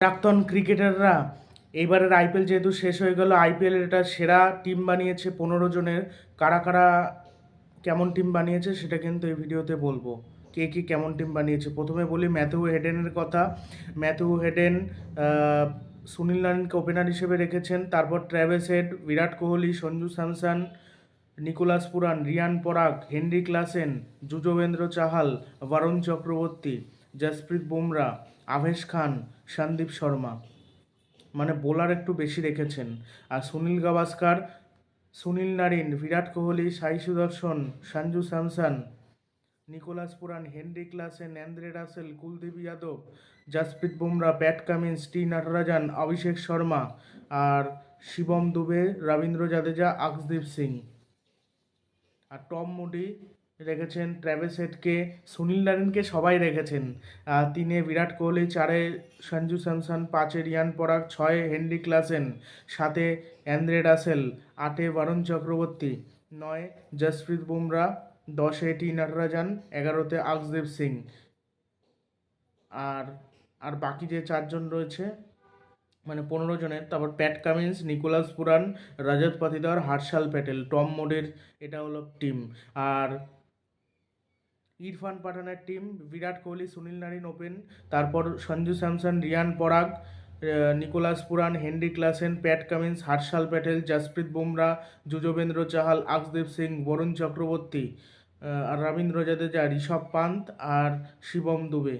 প্রাক্তন ক্রিকেটাররা, এইবারের আইপিএল যেহেতু শেষ হয়ে গেল আইপিএলের এটা সেরা টিম বানিয়েছে পনেরো জনের। কারা কারা কেমন টিম বানিয়েছে সেটা কিন্তু এই ভিডিওতে বলব। কে কে কেমন টিম বানিয়েছে? প্রথমে বলি ম্যাথু হেডেনের কথা। ম্যাথু হেডেন সুনীল নারায়ণকে ওপেনার হিসেবে রেখেছেন। তারপর Travis Head, Virat Kohli, Sanju Samson, Nicholas Pooran, Riyan Parag Heinrich Klaasen Yuzvendra Chahal Varun Chakravarthy, Jasprit Bumrah, Avesh Khan Sandeep Sharma. মানে বোলার একটু বেশি রেখেছেন। আর Sunil Gavaskar, Sunil Narine, Virat Kohli, Sai Sudharsan, Sanju Samson, Nicholas Pooran, Heinrich Klaasen, Andre Russell, Kuldeep Yadav, Jasprit Bumrah, Pat Cummins, T Natarajan, Abhishek Sharma আর শিবম দুবে, রবীন্দ্র জাদেজা, আকসদীপ সিং। আর Tom Moody রেখেছেন ট্র্যাভেস হেডকে Sunil নারিনকে সবাই রেখেছেন। তিনে বিরাট কোহলি, চারে সঞ্জু স্যামসন, পাঁচে রিয়ান পরাগ, ছয়ে হেনরি ক্লাসেন, সাতে অ্যান্দ্রে রাসেল, আটে বরুণ চক্রবর্তী, নয় জসপ্রীত বুমরা, দশে টি নটরাজান এগারোতে আকসদীপ সিং। আর আর বাকি যে চারজন রয়েছে মানে পনেরো জনের, তারপর Pat Cummins, Nicholas Pooran, Rajat Patidar, Harshal Patel, Tom মোডের, এটা হলো টিম। আর Irfan পাঠানের team Virat Kohli, Sunil Narine open. তারপর Sanju Samson, Riyan Parag Nicholas Pooran, Heinrich Klaasen, Pat Cummins, Harshal Patel, Jasprit Bumrah, Yuzvendra Chahal Akashdeep Singh, Varun Chakravarthy আর রবীন্দ্র জাদেজা, ঋষভ পান্ত আর শিবম দুবে।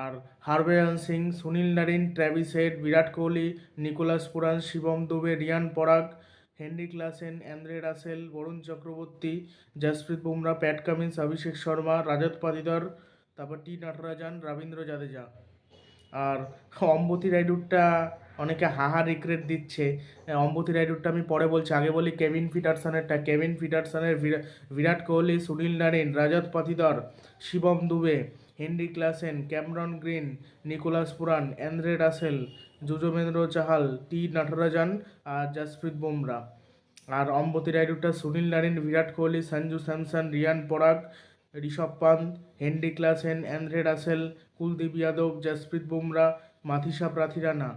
আর Harbhajan Singh, Sunil Narine, Travis Head, Virat Kohli, Nicholas Pooran, Shivam Dube, Riyan Parag Heinrich Klaasen Andre Russell Varun Chakravarthy Jasprit Bumrah Pat Cummins Abhishek Sharma Rajat Patidar তারপর T Natarajan Rabindra Jadeja. আর অম্বতী রাইডুরটা অনেকে হাহা রিক্রেট দিচ্ছে। আহ, অম্বতী রাইডুরটা আমি পরে বলছি আগে বলি Kevin ফিটারসনেরটা কেভিন পিটারসনের বিরা- Virat Kohli Sunil Narine Rajat Patidar Shivam Dube Heinrich Klaasen Cameron Green Nicholas Pooran Andre Russell Yuzvendra Chahal, T Natarajan, আর জসপ্রীত বুমরা। আর Ambati রাইডুরটা Sunil Narine Virat Kohli, Sanju Samson, Riyan Parag, Rishabh Pant, Heinrich Klaasen, Andre Russell, Kuldeep Yadav, Jasprit Bumrah Matheesha Pathirana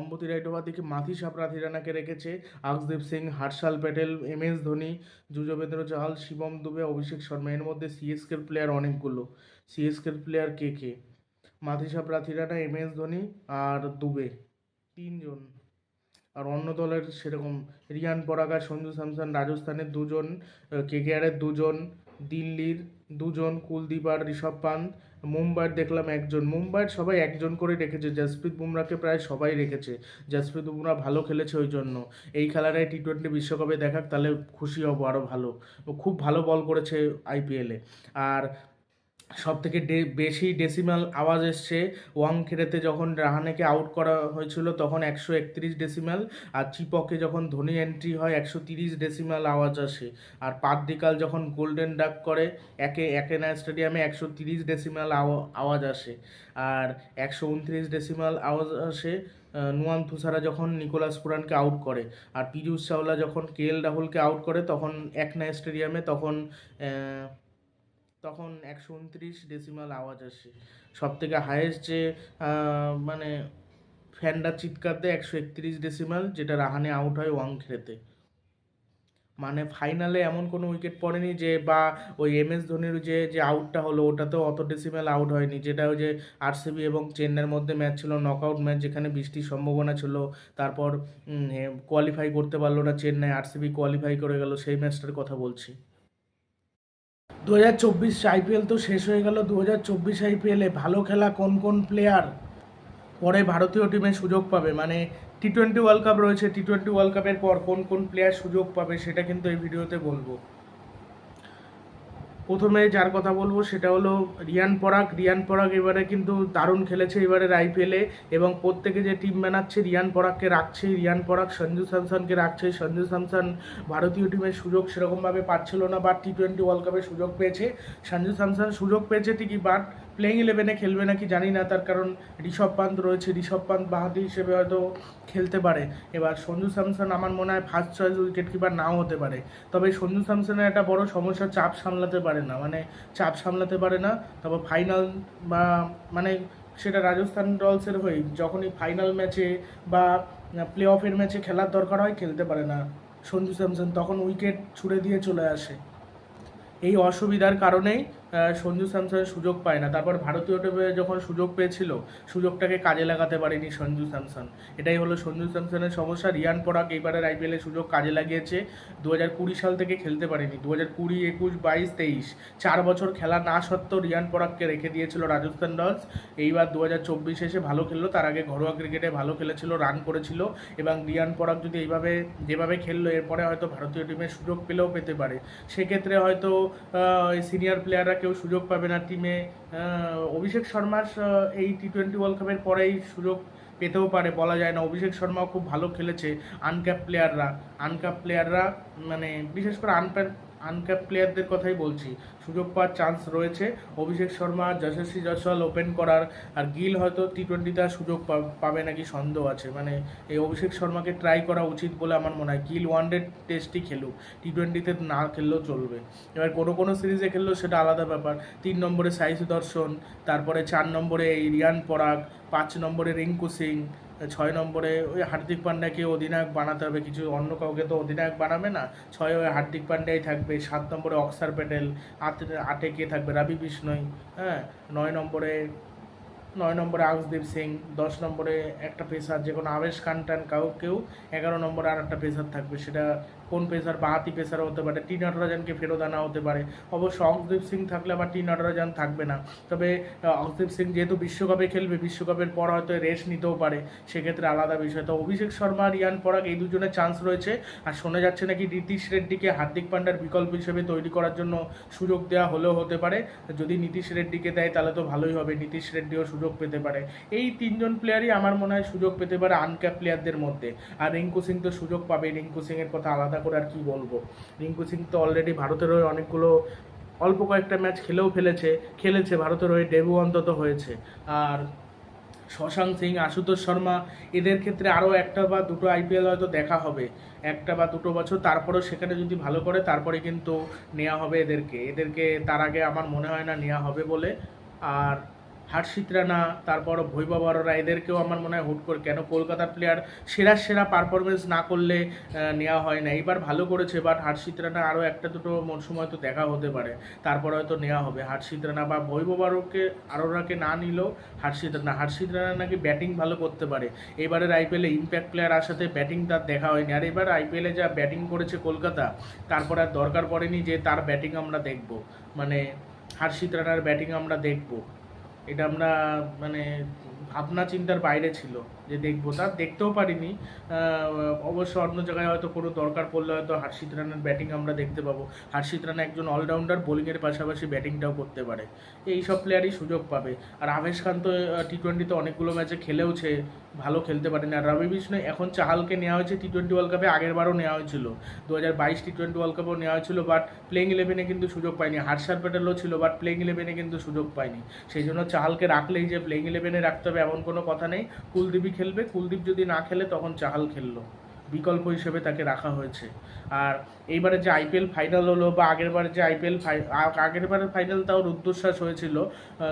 Ambati রাইডোবা থেকে মাথিসা প্রাথিরানাকে রেখেছে Akashdeep Singh Harshal Patel M S Dhoni Yuzvendra Chahal, Shivam Dube, Abhishek Sharma. এর মধ্যে সিএসকের player অনেকগুলো। সিএসকের player কে কে? মাথিসা প্রাথিরানা এম এস, ধোনি আর দুবে, তিনজন। আর অন্য দলের সেরকম রিয়ান পরাগ, সঞ্জু স্যামসন, রাজস্থানের দুজন কেকেআরের দুজন, দিল্লির দুজন, কুলদীপ আর ঋষভ পান্ত। মুম্বাইয়ের দেখলাম একজন। মুম্বাইয়ের সবাই একজন করে রেখেছে। জসপ্রীত বুমরাকে প্রায় সবাই রেখেছে। জসপ্রীত বুমরা ভালো খেলেছে ওই জন্য। এই খেলাটাই টি টোয়েন্টি বিশ্বকাপে দেখাক, তাহলে খুশি হব আরও ভালো। ও খুব ভালো বল করেছে আইপিএলে আর সব থেকে বেশি ডেসিমাল আওয়াজ এসছে। ওয়াংখেড়েতে যখন রাহানেকে আউট করা হয়েছিল, তখন একশো একত্রিশ ডেসিমাল আর চিপকে যখন ধোনি এন্ট্রি হয়, একশো তিরিশ ডেসিমাল আওয়াজ আসে। আর পাদ্রিকাল যখন গোল্ডেন ডাক করে, একে একেনা স্টেডিয়ামে একশো তিরিশ ডেসিমাল আওয়াজ আসে। আর একশো উনত্রিশ ডেসিমাল আওয়াজ আসে নুয়ান তুষারা যখন নিকোলাস পুরানকে আউট করে। আর পীযূষ চাওলা যখন কে এল রাহুলকে আউট করে, তখন একনা স্টেডিয়ামে তখন তখন একশো উনত্রিশ ডেসিমাল আওয়াজ আসে। সব থেকে হায়েস্ট যে মানে ফ্যানরা চিৎকার দেয় একশো একত্রিশ ডেসিমাল যেটা রাহানে আউট হয় ওয়াং ওয়াংখেড়েতে মানে ফাইনালে এমন কোনো উইকেট পড়েনি যে, বা ওই এম এস ধোনির যে যে আউটটা হলো, ওটাতেও অত ডেসিমেল আউট হয়নি। যেটা ওই যে আরসিবি এবং চেন্নাইয়ের মধ্যে ম্যাচ ছিল নকআউট ম্যাচ যেখানে বৃষ্টির সম্ভাবনা ছিল, তারপর কোয়ালিফাই করতে পারল না চেন্নাই আরসিবি কোয়ালিফাই করে গেল, সেই ম্যাচটার কথা বলছি। দু হাজার চব্বিশ আইপিএল তো শেষ হয়ে গেল। দু হাজার চব্বিশ আইপিএলে ভালো খেলা কোন কোন প্লেয়ার পরে ভারতীয় টিমে সুযোগ পাবে? মানে টি টোয়েন্টি ওয়ার্ল্ড কাপ রয়েছে। টি টোয়েন্টি ওয়ার্ল্ড কাপের পর কোন কোন প্লেয়ার সুযোগ পাবে সেটা কিন্তু এই ভিডিওতে বলব। প্রথমে যার কথা বলব সেটা হলো রিয়ান পরাগ। রিয়ান পরাগ এবারে কিন্তু দারুণ খেলেছে এবারের আইপিএলে এবং প্রত্যেকে যে টিম বানাচ্ছে, রিয়ান পরাগকে রাখছে, রিয়ান পরাগ, সঞ্জু স্যামসনকে রাখছে। সঞ্জু স্যামসন ভারতীয় টিমের সুযোগ সেরকমভাবে পাচ্ছিল না, বা টি টোয়েন্টি ওয়ার্ল্ড কাপে সুযোগ পেয়েছে। সঞ্জু স্যামসন সুযোগ পেয়েছে ঠিকই বাট প্লেইং ইলেভেনে খেলবে নাকি জানি না, তার কারণ ঋষভ পান্ত রয়েছে। ঋষভ পান্ত বাহাতি হিসেবে হয়তো খেলতে পারে। এবার সঞ্জু স্যামসন আমার মনে হয় ফার্স্ট চয়েস উইকেট কিপার নাও হতে পারে। তবে সঞ্জু স্যামসনের একটা বড় সমস্যা, চাপ সামলাতে পারে না। মানে চাপ সামলাতে পারে না, তবে ফাইনাল বা মানে সেটা রাজস্থান রয়্যালসের হয়ে যখনই ফাইনাল ম্যাচে বা প্লে অফের ম্যাচে খেলার দরকার হয়, খেলতে পারে না সঞ্জু স্যামসন। তখন উইকেট ছুড়ে দিয়ে চলে আসে। এই অসুবিধার কারণেই সঞ্জু স্যামসন সুযোগ পায় না। তারপর ভারতীয় টিমে যখন সুযোগ পেয়েছিল, সুযোগটাকে কাজে লাগাতে পারেনি সঞ্জু স্যামসন। এটাই হলো সঞ্জু স্যামসনের সমস্যা। রিয়ান পরাগ এইবারের আইপিএলে সুযোগ কাজে লাগিয়েছে। দু হাজার কুড়ি সাল থেকে খেলতে পারেনি। দু হাজার কুড়ি, একুশ, বাইশ, তেইশ, চার বছর খেলা না সত্ত্বেও রিয়ান পরাগকে রেখে দিয়েছিল রাজস্থান রয়্যালস। এইবার দু হাজার চব্বিশে এসে ভালো খেললো। তার আগে ঘরোয়া ক্রিকেটে ভালো খেলেছিল, রান করেছিল এবং রিয়ান পরাগ যদি এইভাবে, যেভাবে খেললো, এরপরে হয়তো ভারতীয় টিমের সুযোগ পেলেও পেতে পারে। সেক্ষেত্রে হয়তো সিনিয়র প্লেয়াররা কেউ সুযোগ পাবে না টিমে অভিষেক শর্মার এই টি টোয়েন্টি ওয়ার্ল্ড কাপের পরেই সুযোগ পেতেও পারে, বলা যায় না। অভিষেক শর্মাও খুব ভালো খেলেছে আনক্যাপ প্লেয়াররা আনক্যাপ প্লেয়াররা মানে বিশেষ করে আনপ্যাপ আনক্যাপ প্লেয়ারদের কথাই বলছি। সুযোগ পাওয়ার চান্স রয়েছে। অভিষেক শর্মা, যশস্বী জয়সওয়াল ওপেন করার, আর গিল হয়তো টি টোয়েন্টিতে আর সুযোগ পাবে নাকি সন্দেহ আছে। মানে এই অভিষেক শর্মাকে ট্রাই করা উচিত বলে আমার মনে হয়। গিল ওয়ান ডে টেস্টই খেলুক। টি টোয়েন্টিতে না খেললেও চলবে। এবার কোনো কোনো সিরিজে খেললেও সেটা আলাদা ব্যাপার। তিন নম্বরে সাই সুদর্শন তারপরে চার নম্বরে রিয়ান পরাগ, পাঁচ নম্বরে রিঙ্কু সিং ছয় নম্বরে ওই হার্দিক পান্ডাকে অধিনায়ক বানাতে হবে, কিছু অন্য কাউকে তো অধিনায়ক বানাবে না। ছয় ওই হার্দিক পান্ডাই থাকবে, সাত নম্বরে অক্সার প্যাটেল, আট, আটে কে থাকবে? রাবি বিষ্ণই হ্যাঁ? নয় নম্বরে নয় নম্বরে আকসদীপ সিং, দশ নম্বরে একটা পেসার যে কোনো আবেশ খান টান কাউ, কেউ, এগারো নম্বরে আর একটা পেসার থাকবে, সেটা কোন পেসার বাহাতি পেসারও হতে পারে, টি নটরাজানকে ফেরত আনা হতে পারে। অবশ্য অংশদীপ সিং থাকলে আবার টি নটরাজান থাকবে না। তবে অংশদীপ সিং যেহেতু বিশ্বকাপে খেলবে, বিশ্বকাপের পর হয়তো রেস্ট নিতেও পারে, সেক্ষেত্রে আলাদা বিষয়। তো অভিষেক শর্মা, রিয়ান পরাগ এই দুজনের চান্স রয়েছে। আর শোনা যাচ্ছে নাকি নীতিশ রেড্ডিকে হার্দিক পান্ডার বিকল্প হিসেবে তৈরি করার জন্য সুযোগ দেওয়া হলেও হতে পারে। যদি নীতিশ রেড্ডিকে দেয়, তাহলে তো ভালোই হবে, নীতিশ রেড্ডিও সুযোগ পেতে পারে। এই তিনজন প্লেয়ারই আমার মনে হয় সুযোগ পেতে পারে আনক্যাপ প্লেয়ারদের মধ্যে। আর রিঙ্কু সিং তো সুযোগ পাবে রিঙ্কু সিংয়ের কথা আলাদা করে আর কি বলব? রিঙ্কু সিং তো অলরেডি ভারতের হয়ে অনেকগুলো, অল্প কয়েকটা ম্যাচ খেলেও ফেলেছে, খেলেছে, ভারতের হয়ে ডেবু অন্তত হয়েছে। আর শশাঙ্ক সিং, আশুতোষ শর্মা, এদের ক্ষেত্রে আরও একটা বা দুটো আইপিএল হয়তো দেখা হবে। একটা বা দুটো বছর, তারপরেও সেখানে যদি ভালো করে, তারপরে কিন্তু নেওয়া হবে এদেরকে। এদেরকে তার আগে আমার মনে হয় না নেওয়া হবে বলে। আর হার্ষিত রানা, তারপর ভৈভব অরোরা, এদেরকেও আমার মনে হয় হুট করে। কেন কলকাতার প্লেয়ার সেরা সেরা পারফরমেন্স না করলে নেওয়া হয় না। এইবার ভালো করেছে বাট হার্ষিত রানা আরও একটা দুটো মরশুম হয়তো দেখা হতে পারে। তারপর হয়তো নেওয়া হবে। হার্ষিত রানা বা বৈভব আরোকে আরোরাকে না নিলেও হার্ষিত রানা হার্ষিত রানা নাকি ব্যাটিং ভালো করতে পারে। এবারের আইপিএলে ইম্প্যাক্ট প্লেয়ার আসাতে ব্যাটিং তার দেখা হয়নি। আর এবার আইপিএলে যা ব্যাটিং করেছে কলকাতা, তারপর আর দরকার পড়েনি যে তার ব্যাটিং আমরা দেখব। মানে হার্ষিত রানার ব্যাটিং আমরা দেখব। এটা আমরা মানে ভাবনা চিন্তার বাইরে ছিল। যে দেখব। তা দেখতেও পারিনি। অবশ্য অন্য জায়গায় হয়তো কোনো দরকার পড়লে হয়তো হার্ষিত রানার ব্যাটিং আমরা দেখতে পাবো। হার্ষিত রানা একজন অলরাউন্ডার বোলিংয়ের পাশাপাশি ব্যাটিংটাও করতে পারে। এই সব প্লেয়ারই সুযোগ পাবে। আর আভেশ খান তো টি টোয়েন্টিতে অনেকগুলো ম্যাচে খেলেওছে, ভালো খেলতে পারেনি। আর রবি বিষ্ণু, এখন চাহালকে নেওয়া হয়েছে টি টোয়েন্টি ওয়ার্ল্ড কাপে আগের বারও নেওয়া হয়েছিল। দু হাজার বাইশ টি টোয়েন্টি ওয়ার্ল্ড কাপেও নেওয়া হয়েছিল বাট প্লেইং ইলেভেনে কিন্তু সুযোগ পায়নি। হার্ষার প্যাটেলও ছিল বাট প্লেইং ইলেভেনে কিন্তু সুযোগ পায়নি। সেই জন্য চাহালকে রাখলেই যে প্লেইং ইলেভেনে রাখতে হবে, এমন কোনো কথা নেই। কুলদীপই খেলবে, কুলদীপ যদি না খেলে তখন চাহাল খেললো। বিকল্প হিসেবে তাকে রাখা হয়েছে। আর এইবারে যে আইপিএল ফাইনাল হলো বা আগের বারে যে আইপিএল আগের বারের ফাইনাল তাও রুদ্ধশ্বাস হয়েছিল।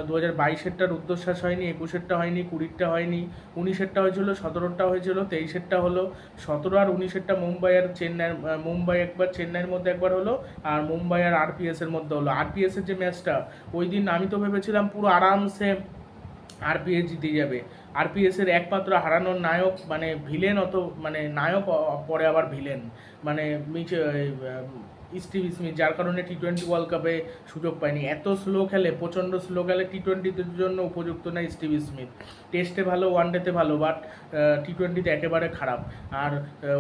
দু হাজার বাইশেরটা রুদ্ধশ্বাস হয়নি, একুশেরটা হয়নি, কুড়িরটা হয়নি, উনিশেরটা হয়েছিল সতেরোটা হয়েছিল, তেইশেরটা হলো, সতেরো আর উনিশেরটা মুম্বাই আর চেন্নাইয়ের মুম্বাই একবার, চেন্নাইয়ের মধ্যে একবার হলো, আর মুম্বাই আর আরপিএস এর মধ্যে হলো। আরপিএস এর যে ম্যাচটা ওই দিন আমি তো ভেবেছিলাম পুরো আরামসে আরপিএস জিতে যাবে। আরপিএস এর একমাত্র হারানোর নায়ক মানে ভিলেন অত মানে নায়ক পরে আবার ভিলেন মানে স্টিভ স্মিথ যার কারণে টি টোয়েন্টি ওয়ার্ল্ড কাপে সুযোগ পায়নি। এত স্লো খেলে, প্রচণ্ড স্লো খেলে টি টোয়েন্টির জন্য উপযুক্ত না স্টিভ স্মিথ টেস্টে ভালো ওয়ান ডেতে ভালো বাট টি টোয়েন্টিতে একেবারে খারাপ। আর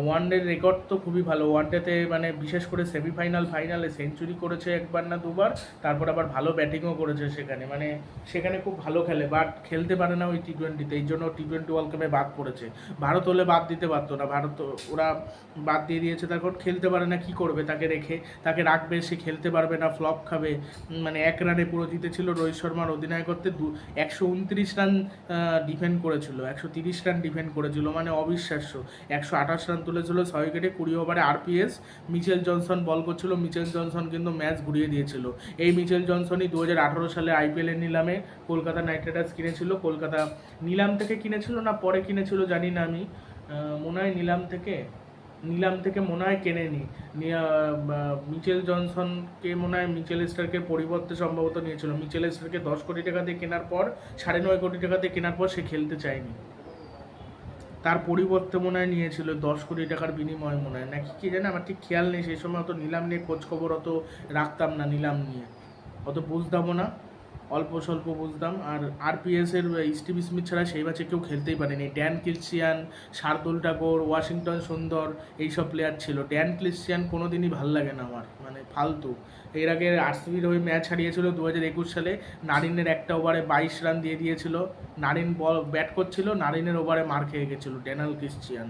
ওয়ান ডের রেকর্ড তো খুবই ভালো। ওয়ান ডেতে মানে বিশেষ করে সেমিফাইনাল ফাইনালে সেঞ্চুরি করেছে একবার না দুবার, তারপর আবার ভালো ব্যাটিংও করেছে সেখানে। মানে সেখানে খুব ভালো খেলে বাট খেলতে পারে না ওই টি টোয়েন্টিতে এই জন্য টি টোয়েন্টি ওয়ার্ল্ড কাপে বাদ পড়েছে। ভারত হলে বাদ দিতে পারতো না। ভারত, ওরা বাদ দিয়ে দিয়েছে, তারপর খেলতে পারে না, কি করবে তাকে রেখে? তাকে রাখবে, সে খেলতে পারবে না, ফ্লপ খাবে। মানে এক রানে পুরো জিতেছিল রোহিত শর্মার অধিনায়কত্বে, দু একশো উনত্রিশ রান ডিফেন্ড করেছিল, একশো তিরিশ রান ডিফেন্ড করেছিল মানে অবিশ্বাস্য। একশো আঠাশ রান তুলেছিল, ছয় উইকেটে কুড়ি ওভারে আরপিএস মিচেল জনসন বল করছিল, মিচেল জনসন কিন্তু ম্যাচ ঘুরিয়ে দিয়েছিল। এই মিচেল জনসনই দু হাজার আঠারো সালে আইপিএলের নিলামে কলকাতা নাইট রাইডার্স কিনেছিল। কলকাতা নিলাম থেকে কিনেছিল না পরে কিনেছিল জানি না আমি। মনে হয় নিলাম থেকে নিলাম থেকে মনে হয় কেনেনি। নি- মিচেল জনসনকে মনে হয় মিচেল স্টারকে পরিবর্তে সম্ভবত নিয়েছিল। মিচেল স্টারকে দশ কোটি টাকা দিয়ে কেনার পর, সাড়ে নয় কোটি টাকা দিয়ে কেনার পর সে খেলতে চায়নি। তার পরিবর্তে মনে হয় নিয়েছিল, দশ কোটি টাকার বিনিময়ে মনে হয়। নাকি কি জানে, আমার ঠিক খেয়াল নেই, সেই সময় অত নিলাম নিয়ে খোঁজখবর অত রাখতাম না, নিলাম নিয়ে। অত বুঝতামও না। অল্প স্বল্প বুঝতাম। আর আরপিএস এর স্টিভ স্মিথ ছাড়া সেই ম্যাচে কেউ খেলতেই পারেনি। Dan Christian Shardul Thakur Washington Sundar এইসব প্লেয়ার ছিল। ড্যান ক্রিশ্চিয়ান কোনোদিনই ভালো লাগে না আমার মানে ফালতু। এর আগে আরসিবির হয়ে ম্যাচ হারিয়েছিল দু হাজার একুশ সালে। নারিনের একটা ওভারে বাইশ রান দিয়ে দিয়েছিল। নারিন বল ব্যাট করছিল, নারিনের ওভারে মার খেয়ে গেছিল ড্যানাল ক্রিশ্চিয়ান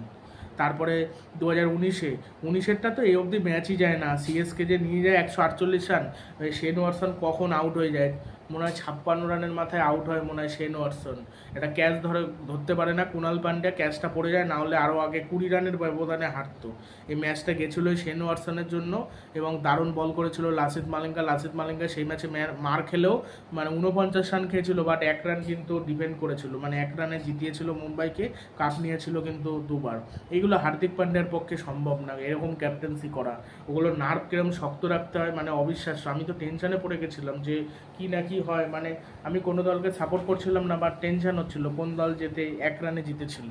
তারপরে দু হাজার উনিশে, উনিশেরটা তো এই অবধি ম্যাচই যায় না। সিএসকে যে নিয়ে যায় একশো আটচল্লিশ রান ওই শেন ওয়াটসন কখন আউট হয়ে যায়? মনে হয় ছাপ্পান্ন রানের মাথায় আউট হয়, মনে হয় শেন ওয়াটসন এটা ক্যাচ ধরে, ধরতে পারে না, কুনাল পান্ডিয়া ক্যাচটা পড়ে যায়, না হলে আরও আগে কুড়ি রানের ব্যবধানে হারতো। এই ম্যাচটা গেছিল শেন ওয়াটসনের জন্য এবং দারুণ বল করেছিল লাসিত মালিঙ্গা। লাসিত মালিঙ্গা সেই ম্যাচে মার খেলেও মানে উনপঞ্চাশ রান খেয়েছিল বাট এক রান কিন্তু ডিপেন্ড করেছিল। মানে এক রানে জিতিয়েছিল মুম্বাইকে কাপ নিয়েছিল কিন্তু দুবার। এইগুলো হার্দিক পান্ডিয়ার পক্ষে সম্ভব না, এরকম ক্যাপ্টেন্সি করা। ওগুলো নার্ভ কিরম শক্ত রাখতে হয় মানে অবিশ্বাস্য। আমি তো টেনশনে পড়ে গেছিলাম যে কি না কি হয় মানে আমি কোনো দলকে সাপোর্ট করছিলাম না বা টেনশন হচ্ছিল, কোন দল যেতে এক রানে জিতেছিল।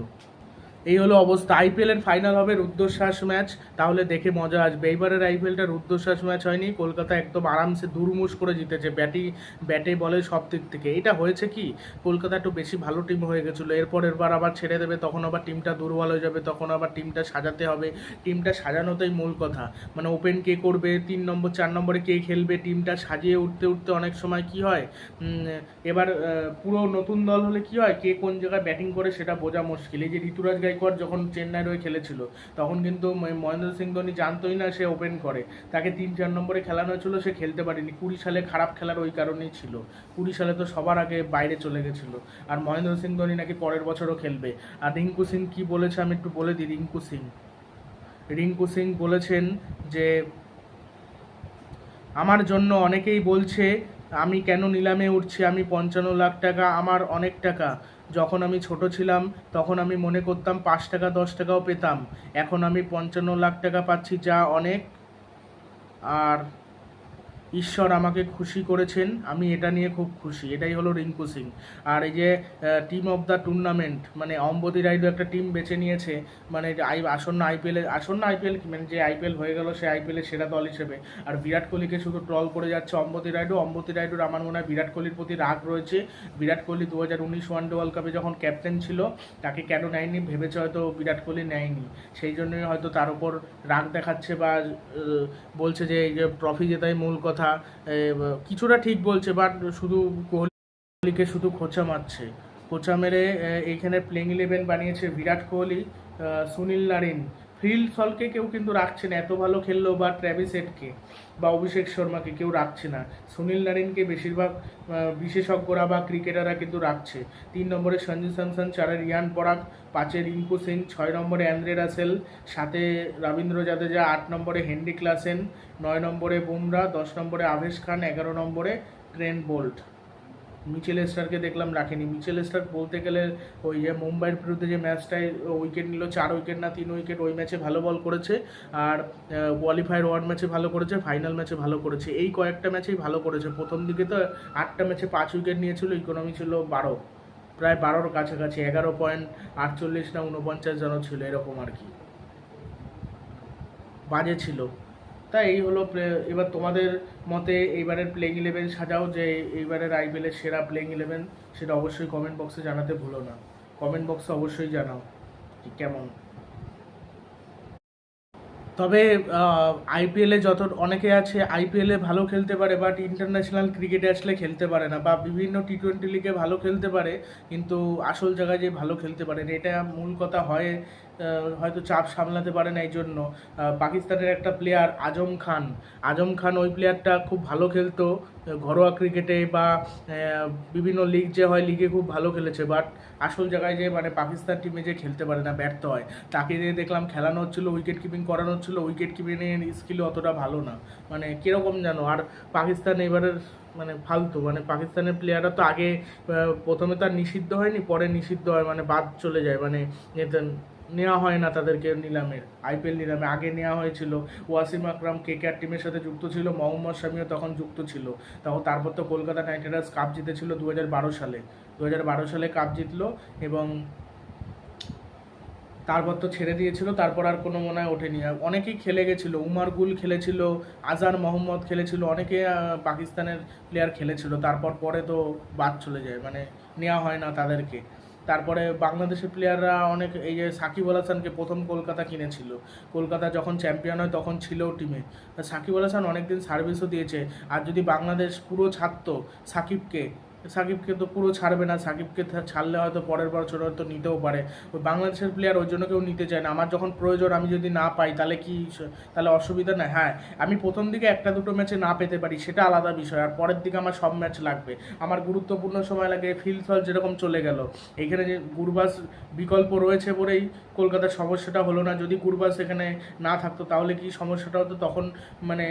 এই হলো অবস্থা। আইপিএল এর ফাইনাল হবে রুদ্রশ্বাস ম্যাচ। তাহলে দেখে মজা আসবে। এইবারের আইপিএলটা রুদ্রশ্বাস ম্যাচ হয়নি। কলকাতা একদম আরামসে দুরমুশ করে জিতেছে। ব্যাটি ব্যাটে বলে সব দিক থেকে। এটা হয়েছে কি? কলকাতা একটু বেশি ভালো টিম হয়ে গেছিল। এরপর এরবার আবার ছেড়ে দেবে, তখন আবার টিমটা দুর্বল হয়ে যাবে, তখন আবার টিমটা সাজাতে হবে। টিমটা সাজানোতেই মূল কথা। মানে ওপেন কে করবে, তিন নম্বর, চার নম্বরে কে খেলবে টিমটা সাজিয়ে উঠতে উঠতে অনেক সময় কি হয়? এবার পুরো নতুন দল হলে কি হয়? কে কোন জায়গায় ব্যাটিং করে সেটা বোঝা মুশকিল। এই যে ঋতুরাজ গাইকোয়াড় যখন চেন্নাইয়ের হয়ে খেলেছিল, তখন কিন্তু মহেন্দ্র সিং ধোনি জানতোই না সে ওপেন করে। তাকে তিন চার নম্বরে খেলানো হয়েছিল, সে খেলতে পারেনি। কুড়ি সালে খারাপ খেলার ওই কারণেই ছিল। কুড়ি সালে তো সবার আগে বাইরে চলে গেছিল। আর মহেন্দ্র সিং ধোনি নাকি পরের বছরও খেলবে। আর রিঙ্কু সিং কি বলেছে আমি একটু বলে দিই, রিঙ্কু সিং। রিঙ্কু সিং বলেছেন যে, আমার জন্য অনেকেই বলছে, আমি কেন নিলামে উঠছি? আমি পঞ্চান্ন লাখ টাকা, আমার অনেক টাকা। যখন আমি ছোট ছিলাম, তখন আমি মনে করতাম পাঁচ টাকা, দশ টাকাও পেতাম। এখন আমি পঞ্চান্ন লাখ টাকা পাচ্ছি, যা অনেক। আর ঈশ্বর আমাকে খুশি করেছেন, আমি এটা নিয়ে খুব খুশি, এটাই হলো রিঙ্কু সিং। আর এই যে টিম অফ দ্য টুর্নামেন্ট মানে অম্বতি রাইডু একটা টিম বেছে নিয়েছে মানে আই, আসন্ন আইপিএলে আসন্ন আইপিএল মানে যে আইপিএল হয়ে গেল সে আইপিএলের সেরা দল হিসেবে। আর বিরাট কোহলিকে শুধু ট্রল করে যাচ্ছে অম্বতি রাইডু অম্বতি রাইডুর আমার মনে হয় বিরাট কোহলির প্রতি রাগ রয়েছে। বিরাট কোহলি দু হাজার উনিশ ওয়ানডে ওয়ার্ল্ড কাপে যখন ক্যাপ্টেন ছিল, তাকে কেন নেয়নি ভেবেছে হয়তো বিরাট কোহলি নেয়নি। সেই জন্যই হয়তো তার উপর রাগ দেখাচ্ছে বা বলছে যে এই যে ট্রফি জেতাই মূল কথা। এ, কিছুটা ঠিক বলছে বাট শুধু কোহলিকে শুধু খোঁচা মারছে। খোঁচা মেরে এইখানে প্লেইং ইলেভেন বানিয়েছে Virat Kohli Sunil Narine. Phil সলকে কেউ কিন্তু রাখছে না। এত ভালো খেললো বা ট্র্যাভিস হেডকে বা অভিষেক শর্মাকে কেউ রাখছে না। সুনীল নারিনকে বেশিরভাগ বিশেষজ্ঞরা বা ক্রিকেটাররা কিন্তু রাখছে। তিন নম্বরে সঞ্জু স্যামসন, চারে রিয়ান পরাগ, পাঁচে রিঙ্কু সিং, ছয় নম্বরে অ্যান্দ্রে রাসেল, সাতে রবীন্দ্র জাদেজা, আট নম্বরে হেনরি ক্লাসেন নয় নম্বরে বুমরা, দশ নম্বরে আভেশ খান, এগারো নম্বরে ট্রেন বোল্ট। মিচেল স্টারকে দেখলাম রাখেনি। মিচেল স্টার বলতে গেলে ওই যে মুম্বাইয়ের বিরুদ্ধে যে ম্যাচটায় উইকেট নিল, চার উইকেট না তিন উইকেট, ওই ম্যাচে ভালো বল করেছে আর কোয়ালিফায়ার ওয়ান ম্যাচে ভালো করেছে ফাইনাল ম্যাচে ভালো করেছে। এই কয়েকটা ম্যাচেই ভালো করেছে। প্রথম দিকে তো আটটা ম্যাচে পাঁচ উইকেট নিয়েছিল ইকোনমি ছিল বারো। প্রায় বারোর কাছাকাছি, এগারো পয়েন্ট আটচল্লিশ না উনপঞ্চাশ জন ছিল, এরকম আর কি। বাজে ছিল। তাই এই হলো এবার তোমাদের মতে এইবারের প্লেইং ইলেভেন সাজাও যে এইবারের আইপিএলের সেরা প্লেইং ইলেভেন সেটা অবশ্যই কমেন্ট বক্সে জানাতে ভুলো না। কমেন্ট বক্সে অবশ্যই জানাও কেমন। তবে আইপিএলে যত, অনেকে আছে আইপিএলে ভালো খেলতে পারে বাট ইন্টারন্যাশনাল ক্রিকেটে আসলে খেলতে পারে না, বা বিভিন্ন টি টোয়েন্টি লিগে ভালো খেলতে পারে, কিন্তু আসল জায়গায় যে ভালো খেলতে পারে, এটা মূল কথা হয় হয়তো চাপ সামলাতে পারে না এই জন্য পাকিস্তানের একটা প্লেয়ার আজম খান। আজম খান ওই প্লেয়ারটা খুব ভালো খেলতো, ঘরোয়া ক্রিকেটে বা বিভিন্ন লিগ যে হয় লিগে খুব ভালো খেলেছে। বাট আসল জায়গায় যে মানে পাকিস্তান টিমে যে খেলতে পারে না, ব্যর্থ হয়। তাকে দিয়ে দেখলাম খেলানো হচ্ছিল উইকেট কিপিং করানো হচ্ছিল উইকেট কিপিংয়ের স্কিল অতটা ভালো না। মানে কীরকম জানো আর পাকিস্তান এবারের মানে ফালতু। মানে পাকিস্তানের প্লেয়াররা তো আগে প্রথমে তো আর নিষিদ্ধ হয়নি, পরে নিষিদ্ধ হয় মানে বাদ চলে যায়। মানে নেওয়া হয় না তাদেরকে নিলামের। আইপিএল নিলামে আগে নেওয়া হয়েছিল। ওয়াসিম আকরাম, কে কে টিমের সাথে যুক্ত ছিল, মোহাম্মদ শামিও তখন যুক্ত ছিল। তখন তারপর তো কলকাতা নাইট রাইডার্স কাপ জিতেছিল দু হাজার বারো সালে। দু হাজার বারো সালে কাপ জিতলো এবং তারপর তো ছেড়ে দিয়েছিল, তারপর আর কোনো মনে হয় ওঠেনি। আর অনেকেই খেলে গেছিল, উমার গুল খেলেছিল আজার মোহাম্মদ খেলেছিল, অনেকে পাকিস্তানের প্লেয়ার খেলেছিল, তারপর পরে তো বাদ চলে যায় মানে নেওয়া হয় না তাদেরকে। তারপরে বাংলাদেশের প্লেয়াররা অনেক, এই যে সাকিব আল হাসানকে প্রথম কলকাতা কিনেছিল। কলকাতা যখন চ্যাম্পিয়ন হয় তখন ছিল টিমে সাকিব আল হাসান অনেকদিন সার্ভিসও দিয়েছে। আর যদি বাংলাদেশ পুরো ছাত্র সাকিবকে সাকিবকে তো পুরো ছাড়বে না, সাকিবকে ছাড়লে হয়তো পরের বছর হয়তো নিতেও পারে। ওই বাংলাদেশের প্লেয়ার ওই জন্য কেউ নিতে চায় না। আমার যখন প্রয়োজন আমি যদি না পাই, তাহলে কি তাহলে অসুবিধা না? হ্যাঁ আমি প্রথম দিকে একটা দুটো ম্যাচে না পেতে পারি, সেটা আলাদা বিষয়। আর পরের দিকে আমার সব ম্যাচ লাগবে। আমার গুরুত্বপূর্ণ সময় লাগে ফিল্ড ফল যেরকম চলে গেল। এখানে যে গুরবাস বিকল্প রয়েছে বলেই কলকাতার সমস্যাটা হলো না। যদি গুরবাস এখানে না থাকতো, তাহলে কি সমস্যাটা হতো? তখন মানে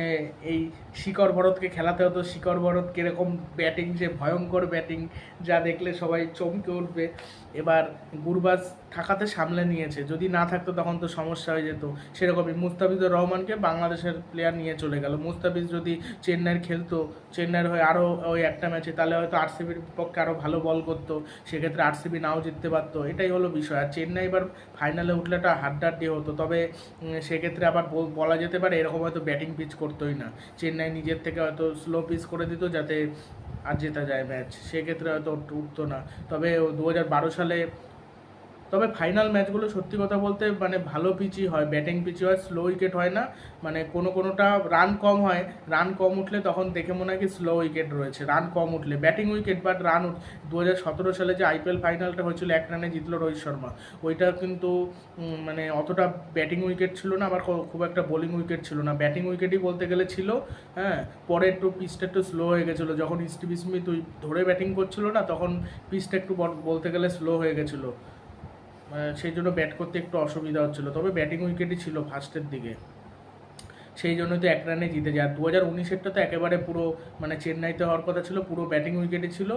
এই শিকর ভরতকে খেলাতে হতো। শিকর ভরত কীরকম ব্যাটিং যে ভয়ঙ্কর ব্যাটিং যা দেখলে সবাই চমকে উঠবে। এবার গুরবাজ থাকাতে সামলে নিয়েছে। যদি না থাকতো তখন তো সমস্যা হয়ে যেত। সেরকমই মুস্তাফিজুর রহমানকে বাংলাদেশের প্লেয়ার নিয়ে চলে গেল। মুস্তাফিজ যদি চেন্নাইয়ের খেলতো, চেন্নাইয়ের হয়ে আরও ওই একটা ম্যাচে তাহলে হয়তো আরসিবির পক্ষে আরও ভালো বল করতো। সেক্ষেত্রে আরসিবি নাও জিততে পারতো। এটাই হলো বিষয়। আর চেন্নাই এবার ফাইনালে উঠলে একটা হাড্ডাড্ডি হতো। তবে সেক্ষেত্রে আবার বলা যেতে পারে এরকম হয়তো ব্যাটিং পিচ করতোই না। চেন্নাই নিজের থেকে হয়তো স্লো পিচ করে দিত যাতে আর জেতা যায় ম্যাচ সেক্ষেত্রে হয়তো উঠতো না। তবে দু হাজার বারো সালে তবে ফাইনাল ম্যাচগুলো সত্যি কথা বলতে মানে ভালো পিচই হয় ব্যাটিং পিচই হয় স্লো উইকেট হয় না। মানে কোনো কোনোটা রান কম হয় রান কম উঠলে তখন দেখে মনে হয় কি স্লো উইকেট রয়েছে রান কম উঠলে। ব্যাটিং উইকেট বাট রান দু হাজার সতেরো সালে যে আইপিএল ফাইনালটা হয়েছিল, এক রানে জিতলো রোহিত শর্মা। ওইটা কিন্তু মানে অতটা ব্যাটিং উইকেট ছিল না, আবার খুব একটা বোলিং উইকেট ছিল না। ব্যাটিং উইকেটই বলতে গেলে ছিল হ্যাঁ পরে একটু পিচটা একটু স্লো হয়ে গেছিল। যখন স্টিভ স্মিথ ওই ধরে ব্যাটিং করছিল না, তখন পিচটা একটু বলতে গেলে স্লো হয়ে গেছিল। সেই জন্য ব্যাট করতে একটু অসুবিধা হচ্ছিল। তবে ব্যাটিং উইকেটই ছিল ফার্স্টের দিকে। সেই জন্য তো এক রানে জিতে যায়। দু হাজার উনিশেরটা তো একেবারে পুরো মানে চেন্নাইতে হওয়ার কথা ছিল, পুরো ব্যাটিং উইকেটে ছিল।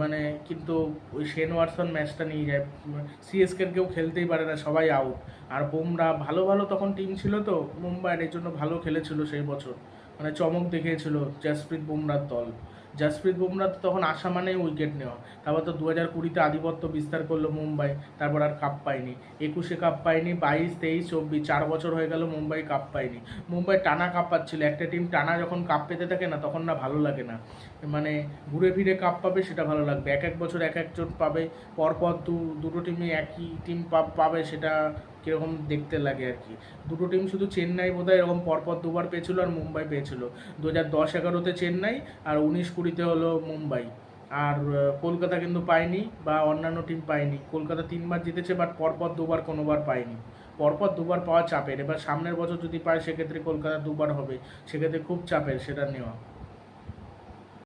মানে কিন্তু ওই শেন ওয়াটসন ম্যাচটা নিয়ে যায়। সিএসকের কেউ খেলতেই পারে না, সবাই আউট আর বুমরা ভালো ভালো তখন টিম ছিল তো, মুম্বাইয়ের জন্য ভালো খেলেছিল সেই বছর। মানে চমক দেখিয়েছিল জাসপ্রীত বুমরার দল। জাসপ্রীত বুমরা তো তখন আসা মানেই উইকেট নেওয়া। তারপর তো দু হাজার কুড়িতে আধিপত্য বিস্তার করল মুম্বাই, তারপর আর কাপ পায়নি। একুশে কাপ পায়নি, বাইশ, তেইশ, চব্বিশ, চার বছর হয়ে গেল মুম্বাই কাপ পায়নি। মুম্বাই টানা কাপ পাচ্ছিল, একটা টিম টানা যখন কাপ পেতে থাকে না, তখন না ভালো লাগে না। মানে ঘুরে ফিরে কাপ পাবে সেটা ভালো লাগবে। এক এক বছর এক একজন পাবে, পরপর দু, দুটো টিমে একই টিম পাবে সেটা কীরকম দেখতে লাগে আর কি। দুটো টিম শুধু চেন্নাই বোধহয় এরকম পরপর দুবার পেয়েছিল আর মুম্বাই পেয়েছিল। দু হাজার দশ এগারোতে চেন্নাই আর উনিশ কুড়িতে হলো মুম্বাই। আর কলকাতা কিন্তু পায়নি বা অন্যান্য টিম পায়নি। কলকাতা তিনবার জিতেছে বাট পরপর দুবার কোনোবার পায়নি। পরপর দুবার পাওয়া চাপের। এবার সামনের বছর যদি পায়, সেক্ষেত্রে কলকাতা দুবার হবে। সেক্ষেত্রে খুব চাপের সেটা নেওয়া।